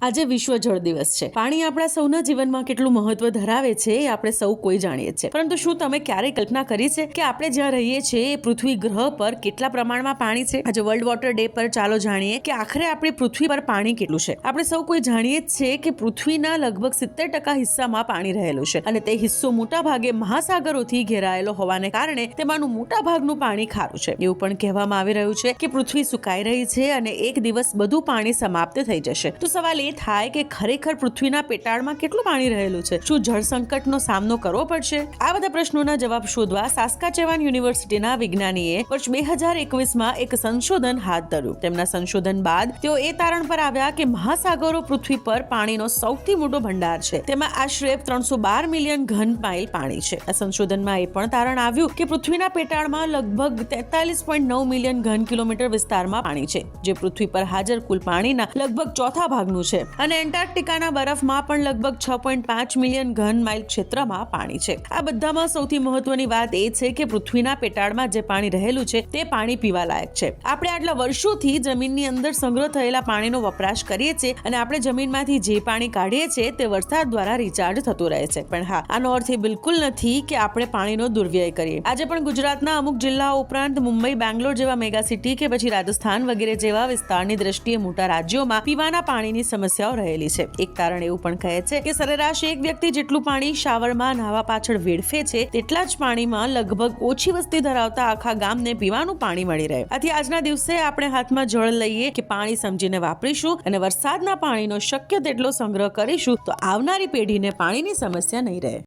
આજે વિશ્વ જળ દિવસ છે. પાણી આપણા સૌના જીવનમાં કેટલું મહત્વ ધરાવે છે એ આપણે સૌ કોઈ જાણીએ છીએ. પરંતુ શું તમે ક્યારેય કલ્પના કરી છે કે આપણે જ્યાં રહીએ છીએ એ પૃથ્વી ગ્રહ પર કેટલા પ્રમાણમાં પાણી છે? આજે વર્લ્ડ વોટર ડે પર ચાલો જાણીએ કે આખરે આપણી પૃથ્વી પર પાણી કેટલું છે. આપણે સૌ કોઈ જાણીએ જ છીએ કે પૃથ્વીના લગભગ સિત્તેર ટકા હિસ્સામાં પાણી રહેલું છે અને તે હિસ્સો મોટા ભાગે મહાસાગરોથી ઘેરાયેલો હોવાને કારણે તેમાંનું મોટા ભાગનું પાણી ખારું છે. એવું પણ કહેવામાં આવી રહ્યું છે કે પૃથ્વી સુકાઈ રહી છે અને એક દિવસ બધું પાણી સમાપ્ત થઈ જશે. તો સવાલ એ થાય કે ખરેખર પૃથ્વીના પેટાળમાં કેટલું પાણી રહેલું છે? શું જળ સંકટનો સામનો કરવો પડશે? આ બધા પ્રશ્નોના જવાબ શોધવા સાસ્કાચેવાન યુનિવર્સિટીના વિજ્ઞાનીએ વર્ષ બે હજાર એકવીસમાં એક સંશોધન હાથ ધર્યું. તેમના સંશોધન બાદ તેઓ એ તારણ પર આવ્યા કે મહાસાગરો પૃથ્વી પર પાણીનો સૌથી મોટો ભંડાર છે. તેમાં આશરે ત્રણસો બાર મિલિયન ઘન માઇલ પાણી છે. આ સંશોધનમાં એ પણ તારણ આવ્યું કે પૃથ્વીના પેટાળમાં લગભગ તેતાલીસ પોઈન્ટ નવ મિલિયન ઘન કિલોમીટર વિસ્તારમાં પાણી છે. જે પૃથ્વી પર હાજર કુલ પાણીના લગભગ ચોથા ભાગનું છે. અને એન્ટાર્કટિકાના બરફમાં પણ લગભગ છ પોઈન્ટ પાંચ મિલિયન ઘન માઇલ ક્ષેત્રમાં પાણી છે. આ બધામાં સૌથી મહત્વની વાત એ છે કે પૃથ્વીના પેટાળમાં જે પાણી રહેલું છે, તે પાણી પીવા લાયક છે. આપણે આટલા વર્ષોથી જમીનની અંદર સંગ્રહ થયેલા પાણીનો વપરાશ કરીએ છીએ અને આપણે જમીનમાંથી જે પાણી કાઢીએ છીએ, તે વરસાદ દ્વારા રિચાર્જ થતું રહે છે. પણ હા, આનો અર્થ એ બિલકુલ નથી કે આપણે પાણીનો દુર્વ્યય કરીએ. આજે પણ ગુજરાતના અમુક જિલ્લાઓ ઉપરાંત મુંબઈ, બેંગ્લોર જેવા મેગા સિટી કે પછી રાજસ્થાન વગેરે જેવા વિસ્તારની દ્રષ્ટિએ મોટા રાજ્યોમાં પીવાના પાણીની સમસ્યાઓ રહેલી છે. એક કારણ એવું પણ કહે છે કે સરેરાશ એક વ્યક્તિ જેટલું પાણી શાવરમાં નાહવા પાછળ વેડફે છે, તેટલા જ પાણીમાં લગભગ ઓછી વસ્તી ધરાવતા આખા ગામને પીવાનું પાણી મળી રહે. આથી આજના દિવસે આપણે હાથમાં જળ લઈએ કે પાણી સમજીને વાપરીશું અને વરસાદના પાણીનો શક્ય તેટલો સંગ્રહ કરીશું, તો આવનારી પેઢીને પાણીની સમસ્યા નહીં રહે.